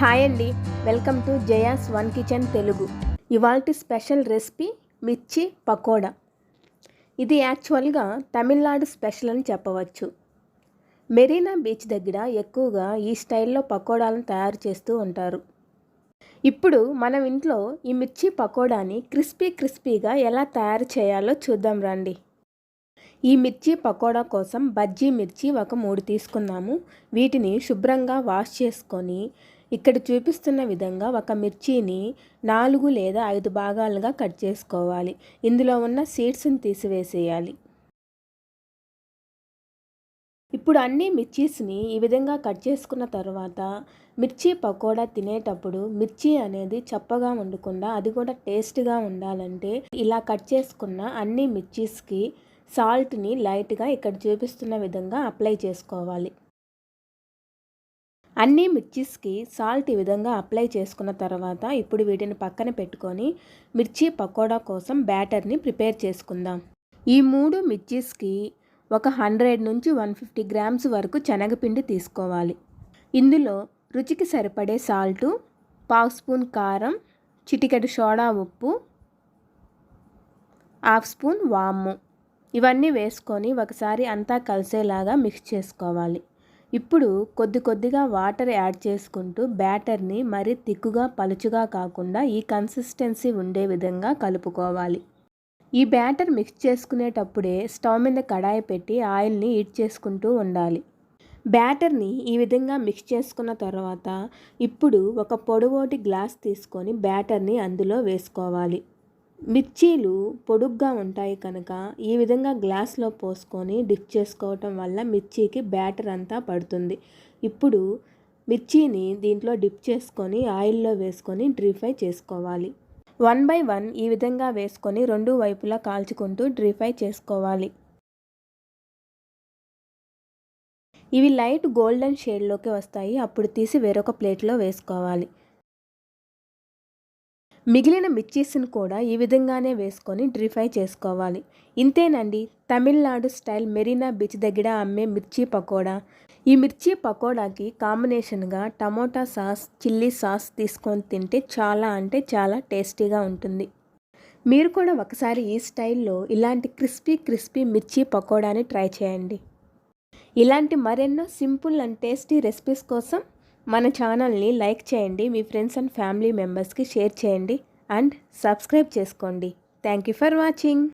Hi అండి. Welcome to Jaya's one kitchen Telugu. ఇవాల్టి special recipe మిర్చి పకోడా. ఇది యాక్చువల్గా తమిళనాడు స్పెషల్ అని చెప్పవచ్చు. మెరీనా బీచ్ దగ్గర ఎక్కువగా ఈ స్టైల్లో పకోడాలను తయారు చేస్తూ ఉంటారు. ఇప్పుడు మనం ఇంట్లో ఈ మిర్చి పకోడాని క్రిస్పీ క్రిస్పీగా ఎలా తయారు చేయాలో చూద్దాం రండి. ఈ మిర్చి పకోడా కోసం బజ్జీ మిర్చి ఒక మూడు తీసుకున్నాము. వీటిని శుభ్రంగా వాష్ చేసుకొని ఇక్కడ చూపిస్తున్న విధంగా ఒక మిర్చిని నాలుగు లేదా ఐదు భాగాలుగా కట్ చేసుకోవాలి. ఇందులో ఉన్న సీడ్స్ని తీసివేసేయాలి. ఇప్పుడు అన్ని మిర్చీస్ని ఈ విధంగా కట్ చేసుకున్న తర్వాత మిర్చి పకోడా తినేటప్పుడు మిర్చి అనేది చప్పగా ఉండకుండా అది కూడా టేస్ట్గా ఉండాలంటే ఇలా కట్ చేసుకున్న అన్ని మిర్చీస్కి సాల్ట్ని లైట్గా ఇక్కడ చూపిస్తున్న విధంగా అప్లై చేసుకోవాలి. అన్ని మిర్చీస్కి సాల్ట్ ఈ విధంగా అప్లై చేసుకున్న తర్వాత ఇప్పుడు వీటిని పక్కన పెట్టుకొని మిర్చి పకోడా కోసం బ్యాటర్ని ప్రిపేర్ చేసుకుందాం. ఈ మూడు మిర్చీస్కి ఒక హండ్రెడ్ నుంచి వన్ ఫిఫ్టీ గ్రామ్స్ వరకు శనగపిండి తీసుకోవాలి. ఇందులో రుచికి సరిపడే సాల్టు పావు స్పూన్ కారం చిటికెడు సోడా ఉప్పు హాఫ్ స్పూన్ వాము. ఇవన్నీ వేసుకొని ఒకసారి అంతా కలిసేలాగా మిక్స్ చేసుకోవాలి. ఇప్పుడు కొద్ది కొద్దిగా వాటర్ యాడ్ చేసుకుంటూ బ్యాటర్ని మరీ తిక్కుగా పలుచుగా కాకుండా ఈ కన్సిస్టెన్సీ ఉండే విధంగా కలుపుకోవాలి. ఈ బ్యాటర్ మిక్స్ చేసుకునేటప్పుడే స్టవ్ మీద కడాయి పెట్టి ఆయిల్ని హీట్ చేసుకుంటూ ఉండాలి. బ్యాటర్ని ఈ విధంగా మిక్స్ చేసుకున్న తర్వాత ఇప్పుడు ఒక పొడవోటి గ్లాస్ తీసుకొని బ్యాటర్ని అందులో వేసుకోవాలి. మిర్చీలు పొడుగ్గా ఉంటాయి కనుక ఈ విధంగా గ్లాస్లో పోసుకొని డిప్ చేసుకోవటం వల్ల మిర్చీకి బ్యాటర్ అంతా పడుతుంది. ఇప్పుడు మిర్చిని దీంట్లో డిప్ చేసుకొని ఆయిల్లో వేసుకొని డ్రీ ఫ్రై చేసుకోవాలి. వన్ బై వన్ ఈ విధంగా వేసుకొని రెండు వైపులా కాల్చుకుంటూ డ్రీ ఫ్రై చేసుకోవాలి. ఇవి లైట్ గోల్డెన్ షేడ్లోకి వస్తాయి. అప్పుడు తీసి వేరొక ప్లేట్లో వేసుకోవాలి. మిగిలిన మిర్చీస్ని కూడా ఈ విధంగానే వేసుకొని డ్రిఫై చేసుకోవాలి. ఇంతేనండి తమిళనాడు స్టైల్ మెరీనా బీచ్ దగ్గర అమ్మే మిర్చి పకోడా. ఈ మిర్చి పకోడాకి కాంబినేషన్గా టమోటా సాస్ చిల్లీ సాస్ తీసుకొని తింటే చాలా అంటే చాలా టేస్టీగా ఉంటుంది. మీరు కూడా ఒకసారి ఈ స్టైల్లో ఇలాంటి క్రిస్పీ క్రిస్పీ మిర్చి పకోడాని ట్రై చేయండి. ఇలాంటి మరెన్నో సింపుల్ అండ్ టేస్టీ రెసిపీస్ కోసం మన ఛానల్ని లైక్ చేయండి మీ ఫ్రెండ్స్ అండ్ ఫ్యామిలీ మెంబర్స్కి షేర్ చేయండి అండ్ సబ్స్క్రైబ్ చేసుకోండి. Thank you for watching.